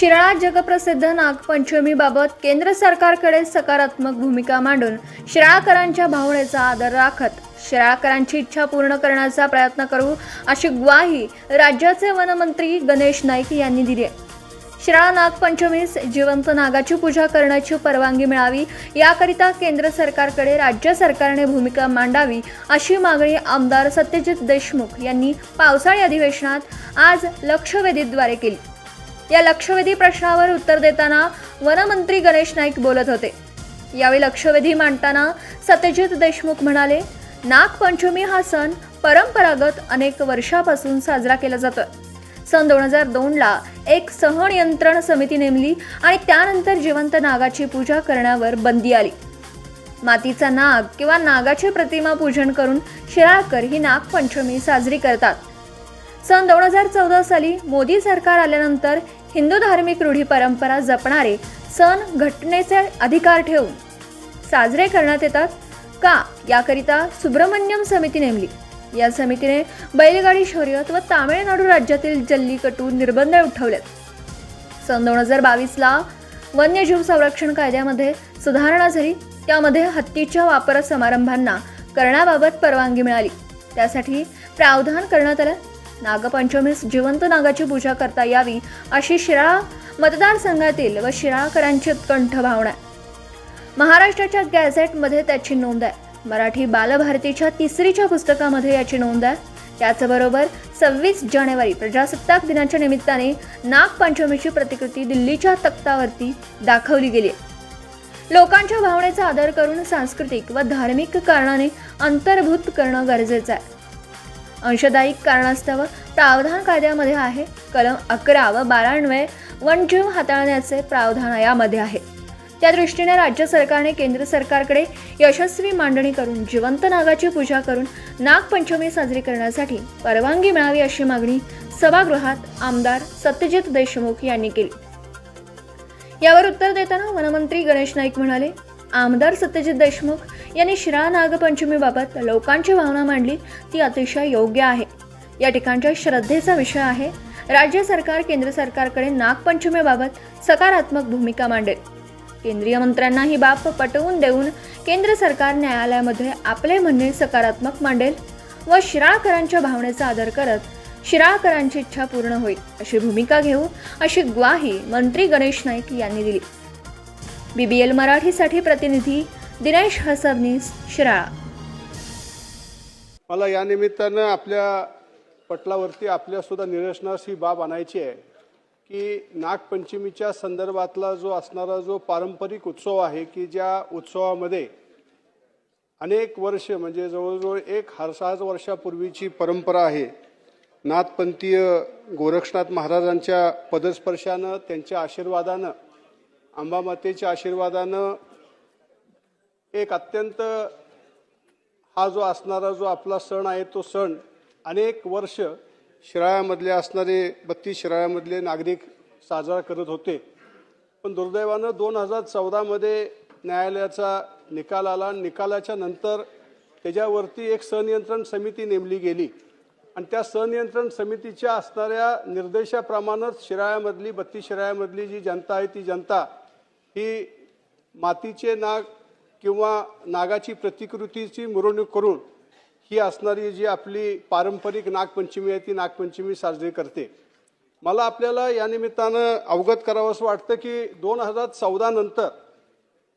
शिराळा जगप्रसिद्ध नागपंचमीबाबत केंद्र सरकारकडे सकारात्मक भूमिका मांडून शिराळकरांच्या भावनेचा आदर राखत शिराळकरांची इच्छा पूर्ण करण्याचा प्रयत्न करू अशी ग्वाही राज्याचे वनमंत्री गणेश नाईक यांनी दिली आहे. शिराळा नागपंचमीस जिवंत नागाची पूजा करण्याची परवानगी मिळावी याकरिता केंद्र सरकारकडे राज्य सरकारने भूमिका मांडावी अशी मागणी आमदार सत्यजित देशमुख यांनी पावसाळी अधिवेशनात आज लक्षवेधीद्वारे केली. या लक्षवेधी प्रश्नावर उत्तर देताना वनमंत्री गणेश नाईक बोलत होते. यावेळी लक्षवेधी मांडताना सत्यजित देशमुख म्हणाले नागपंचमी हा सण परंपरागत अनेक वर्षापासून साजरा केला जातोय. सन दोन हजार दोनला एक सहनियंत्रण समिती नेमली आणि त्यानंतर जिवंत नागाची पूजा करण्यावर बंदी आली. मातीचा नाग किंवा नागाचे प्रतिमा पूजन करून शिराळकर ही नागपंचमी साजरी करतात. सन दोन हजार चौदा साली मोदी सरकार आल्यानंतर हिंदू धार्मिक रूढी परंपरा जपणारे सण घटनेचे अधिकार ठेवून साजरे करण्यात येतात. का? याकरिता सुब्रमण्यम समिती नेमली. या समितीने बैलगाडी शर्यत व तामिळनाडू राज्यातील जल्लीकटू निर्बंध उठवलेत. सन दोन हजार बावीसला वन्यजीव संरक्षण कायद्यामध्ये सुधारणा झाली. त्यामध्ये हत्तीच्या वापर समारंभांना करण्याबाबत परवानगी मिळाली. त्यासाठी प्रावधान करण्यात आलं. नागपंचमीस जिवंत नागाची पूजा करता यावी अशी शिराळा मतदारसंघातील व शिराळकरांची उत्कंठ भावना आहे. महाराष्ट्राच्या गॅझेटमध्ये त्याची नोंद आहे. मराठी बालभारतीच्या तिसरीच्या पुस्तकामध्ये याची नोंद आहे. त्याचबरोबर सव्वीस जानेवारी प्रजासत्ताक दिनाच्या निमित्ताने नागपंचमीची प्रतिकृती दिल्लीच्या तक्तावरती दाखवली गेली आहे. लोकांच्या भावनेचा आदर करून सांस्कृतिक व धार्मिक कारणाने अंतर्भूत करणं गरजेचं आहे. अंशदायिक कारणास्तव प्रावधान कायद्यामध्ये आहे. कलम अकरा व बारान्वये वनजीव हाताळण्याचे प्रावधान यामध्ये आहे. त्या दृष्टीने राज्य सरकारने केंद्र सरकारकडे यशस्वी मांडणी करून जिवंत नागाची पूजा करून नागपंचमी साजरी करण्यासाठी परवानगी मिळावी अशी मागणी सभागृहात आमदार सत्यजित देशमुख यांनी केली. यावर उत्तर देताना वनमंत्री गणेश नाईक म्हणाले आमदार सत्यजित देशमुख यांनी शिरा नागपंचमीबाबत लोकांची भावना मांडली. ती अतिशय योग्य आहे. या ठिकाणच्या श्रद्धेचा विषय आहे. राज्य सरकार केंद्र सरकारकडे नागपंचमीबाबत सकारात्मक भूमिका मांडेल. केंद्रीय मंत्र्यांना ही बाब पटवून देऊन केंद्र सरकार न्यायालयामध्ये आपले म्हणणे सकारात्मक मांडेल व शिराळकरांच्या भावनेचा आदर करत शिराळकरांची इच्छा पूर्ण होईल अशी भूमिका घेऊ अशी ग्वाही मंत्री गणेश नाईक यांनी दिली. बीबीएल मराठीसाठी प्रतिनिधी दिनेश हसबनीस शिराळा मला या निमित्तानं आपल्या पटलावरती आपल्यासुद्धा निदर्शनास ही बाब आणायची आहे की नागपंचमीच्या संदर्भातला जो असणारा जो पारंपरिक उत्सव आहे की ज्या उत्सवामध्ये अनेक वर्ष म्हणजे जवळजवळ एक हरसाज वर्षापूर्वीची परंपरा आहे. नाथपंथीय गोरक्षनाथ महाराजांच्या पदस्पर्शानं त्यांच्या आशीर्वादानं अंबामातेच्या आशीर्वादानं एक अत्यंत हा जो असणारा जो आपला सण आहे तो सण अनेक वर्ष शिराळ्यामधले असणारे बत्तीस शिराळ्यामधले नागरिक साजरा करत होते. पण दुर्दैवानं दोन हजार चौदामध्ये न्यायालयाचा निकाल आला निकालाच्या नंतर त्याच्यावरती एक सनियंत्रण समिती नेमली गेली. आणि त्या सनियंत्रण समितीच्या असणाऱ्या निर्देशाप्रमाणेच शिराळ्यामधली बत्तीस शिराळ्यामधली जी जनता आहे ती जनता ही मातीचे नाग किंवा नागाची प्रतिकृतीची मिरवणूक करून ही असणारी जी आपली पारंपरिक नागपंचमी आहे ती नागपंचमी साजरी करते. मला आपल्याला या निमित्तानं अवगत करावंसं वाटतं की दोन हजार चौदा नंतर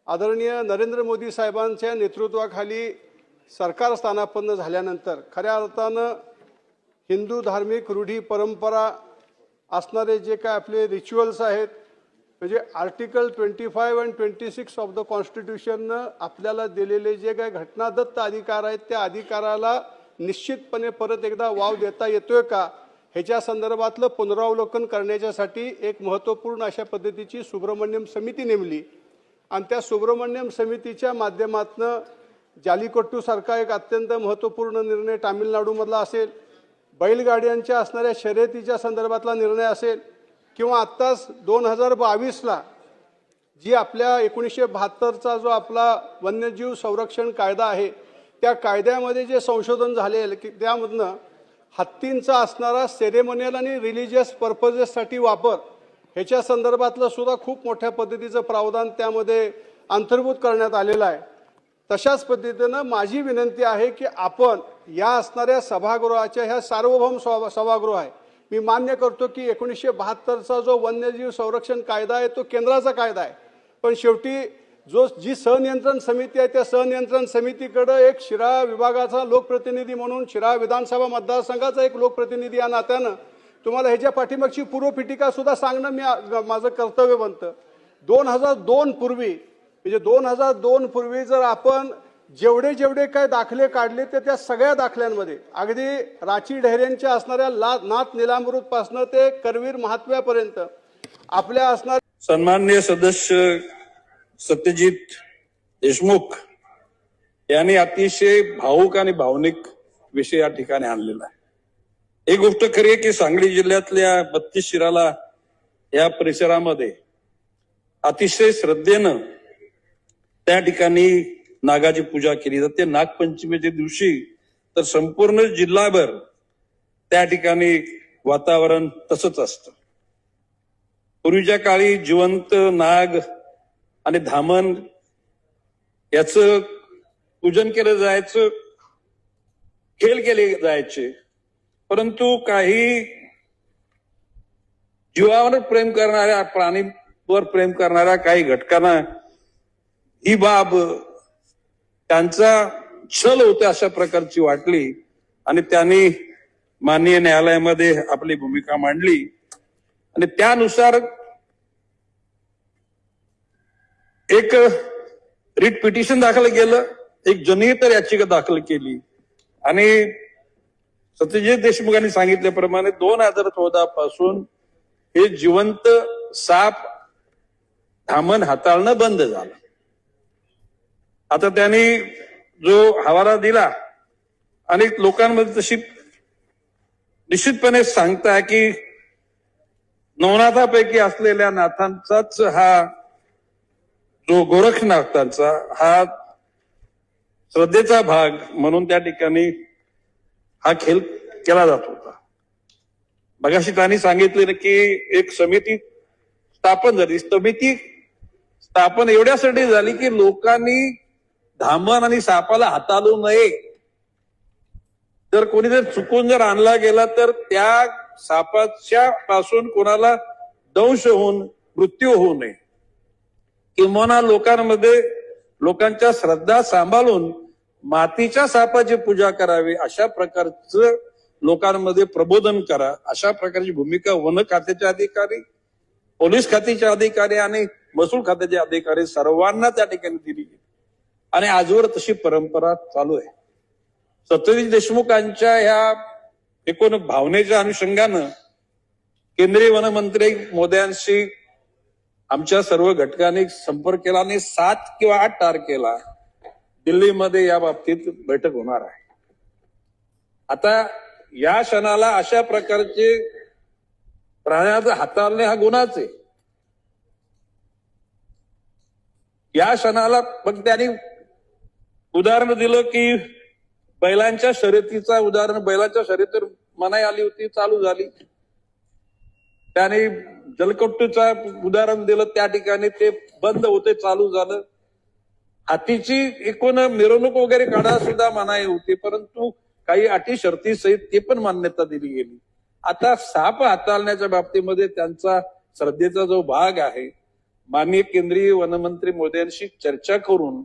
आदरणीय नरेंद्र मोदी साहेबांच्या नेतृत्वाखाली सरकार स्थानापन्न झाल्यानंतर खऱ्या अर्थानं हिंदू धार्मिक रूढी परंपरा असणारे जे काय आपले रिच्युअल्स आहेत म्हणजे article twenty five and twenty six of the कॉन्स्टिट्यूशननं आपल्याला दिलेले जे काही घटनादत्त अधिकार आहेत त्या अधिकाराला निश्चितपणे परत एकदा वाव देता येतोय का? ह्याच्या संदर्भातलं पुनरावलोकन करण्याच्यासाठी एक महत्त्वपूर्ण अशा पद्धतीची सुब्रमण्यम समिती नेमली. आणि त्या सुब्रमण्यम समितीच्या माध्यमातनं जालिकट्टूसारखा एक अत्यंत महत्त्वपूर्ण निर्णय तामिळनाडूमधला असेल. बैलगाड्यांच्या असणाऱ्या शर्यतीच्या संदर्भातला निर्णय असेल. किंवा आत्ताच दोन हजार बावीसला जी आपल्या एकोणीसशे बहात्तरचा जो आपला वन्यजीव संरक्षण कायदा आहे त्या कायद्यामध्ये जे संशोधन झाले की त्यामधनं हत्तींचा असणारा सेरेमोनियल आणि रिलिजियस पर्पजेससाठी वापर ह्याच्या संदर्भातलं सुद्धा खूप मोठ्या पद्धतीचं प्रावधान त्यामध्ये अंतर्भूत करण्यात आलेलं आहे. तशाच पद्धतीनं माझी विनंती आहे की आपण या असणाऱ्या सभागृहाच्या ह्या सार्वभौम सभा सभागृह आहे मी मान्य करतो की एकोणीसशे बहात्तरचा जो वन्यजीव संरक्षण कायदा आहे तो केंद्राचा कायदा आहे. पण शेवटी जो जी सहनियंत्रण समिती आहे त्या सहनियंत्रण समितीकडं एक शिरा विभागाचा लोकप्रतिनिधी म्हणून शिरा विधानसभा मतदारसंघाचा एक लोकप्रतिनिधी या नात्यानं तुम्हाला ह्याच्या पाठीमागची पूर्वपीठिका सुद्धा सांगणं मी माझं कर्तव्य बनतं दोन हजार दोन पूर्वी म्हणजे दोन हजार दोन पूर्वी जर आपण जेवढे जेवढे काय दाखले काढले ते त्या सगळ्या दाखल्यांमध्ये. अगदी राची ढेऱ्यांच्या असणाऱ्या ला नाथ निलामृतपासनं ते करवीर महात्म्यापर्यंत. आपल्या असणार सन्माननीय सदस्य सत्यजित देशमुख यांनी अतिशय भावूक आणि भावनिक विषय या ठिकाणी आणलेला आहे. एक गोष्ट खरी आहे की सांगली जिल्ह्यातल्या बत्तीस शिराला या परिसरामध्ये अतिशय श्रद्धेनं त्या ठिकाणी नागाची पूजा केली. जाते नागपंचमीच्या दिवशी तर संपूर्ण जिल्हाभर त्या ठिकाणी वातावरण तसंच असतं. पूर्वीच्या काळी जिवंत नाग आणि धामण याच पूजन केलं जायचं खेळ केले जायचे. परंतु काही जीवावर प्रेम करणाऱ्या प्राणीवर प्रेम करणाऱ्या काही घटकांना ही बाब त्यांचा छल होते अशा प्रकारची वाटली आणि त्यांनी माननीय न्यायालयामध्ये आपली भूमिका मांडली. आणि त्यानुसार एक रिट पिटिशन दाखल केलं एक जनहित याचिका दाखल केली. आणि सत्यजित देशमुखांनी सांगितल्याप्रमाणे दोन हजार चौदा पासून हे जिवंत साप धामण हाताळणं बंद झालं. आता त्यांनी जो हवाला दिला अनेक लोकांमध्ये तशी निश्चितपणे सांगताय की नवनाथापैकी असलेल्या नाथांचाच हा जो गोरखनाथांचा हा श्रद्धेचा भाग म्हणून त्या ठिकाणी हा खेळ केला जात होता. मगाशी त्यांनी सांगितले की एक समिती स्थापन झाली. समिती स्थापन एवढ्यासाठी झाली की लोकांनी धामण आणि सापाला हाताळू नये. जर कोणी जर चुकून जर आणला गेला तर त्या सापाच्या पासून कोणाला दंश होऊन मृत्यू होऊ नये. किंवा लोकांमध्ये लोकांच्या श्रद्धा सांभाळून मातीच्या सापाची पूजा करावी अशा प्रकारचं लोकांमध्ये प्रबोधन करा. अशा प्रकारची भूमिका वन खात्याचे अधिकारी पोलीस खात्याचे अधिकारी आणि महसूल खात्याचे अधिकारी सर्वांना त्या ठिकाणी दिली गेली. आणि आजवर तशी परंपरा चालू आहे. सत्यजित देशमुखांच्या ह्या एकूण भावनेच्या अनुषंगानं केंद्रीय वनमंत्री मोदयांशी आमच्या सर्व घटकांनी संपर्क केला आणि सात किंवा आठ तारखेला दिल्लीमध्ये या बाबतीत बैठक होणार आहे. आता या क्षणाला अशा प्रकारचे प्राण्याचा हाताळणे हा गुन्हाच आहे. या क्षणाला मग त्यांनी उदाहरण दिलं की बैलांच्या शर्यतीचा उदाहरण बैलांच्या शर्यतीवर मनाई आली होती चालू झाली. त्याने जलकट्टूचा उदाहरण दिलं त्या ठिकाणी ते बंद होते चालू झालं. हातीची एकूण मिरवणूक वगैरे काढा सुद्धा मनाई होती परंतु काही अटी शर्ती सहित ते पण मान्यता दिली गेली. आता साप हाताळण्याच्या बाबतीमध्ये त्यांचा श्रद्धेचा जो भाग आहे माननीय केंद्रीय वनमंत्री मोदयांशी चर्चा करून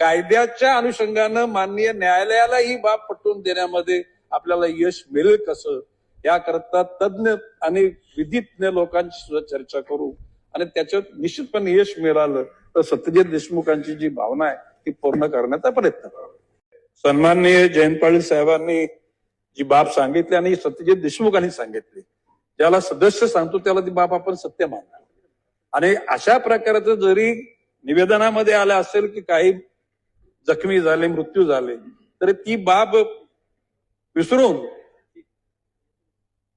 कायद्याच्या अनुषंगानं माननीय न्यायालयाला ही बाब पटवून देण्यामध्ये आपल्याला यश मिळेल कसं? याकरता तज्ज्ञ आणि विधिज्ञ लोकांची सुद्धा चर्चा करू आणि त्याच्यात निश्चितपणे यश मिळालं तर सत्यजित देशमुखांची जी भावना आहे ती पूर्ण करण्याचा प्रयत्न करा. सन्माननीय जयंत पाटील साहेबांनी जी बाब सांगितली आणि सत्यजित देशमुखांनी सांगितली ज्याला सदस्य सांगतो त्याला ती बाब आपण सत्य मानणार आणि अशा प्रकारचं जरी निवेदनामध्ये आलं असेल की काही जखमी झाले मृत्यू झाले. तर ती बाब विसरून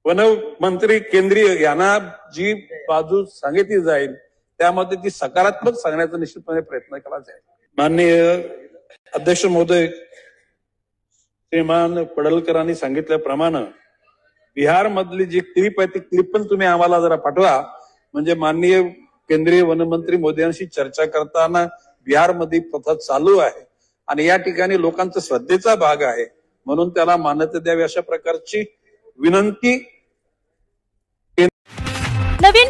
वनमंत्री केंद्रीय यांना जी बाजू सांगितली जाईल त्यामध्ये ती सकारात्मक सांगण्याचा निश्चितपणे प्रयत्न केला जाईल. माननीय अध्यक्ष महोदय श्रीमान पडलकरांनी सांगितल्याप्रमाणे बिहार मधली जी क्लिप आहे ती क्लिप पण तुम्ही आम्हाला जरा पाठवा. म्हणजे माननीय केंद्रीय वनमंत्री मोदींशी चर्चा करताना बिहारमध्ये प्रथा चालू आहे. आणि या ठिकाणी लोकांचा श्रद्धेचा भाग आहे. म्हणून त्याला मान्यता द्यावी अशा प्रकारची विनंती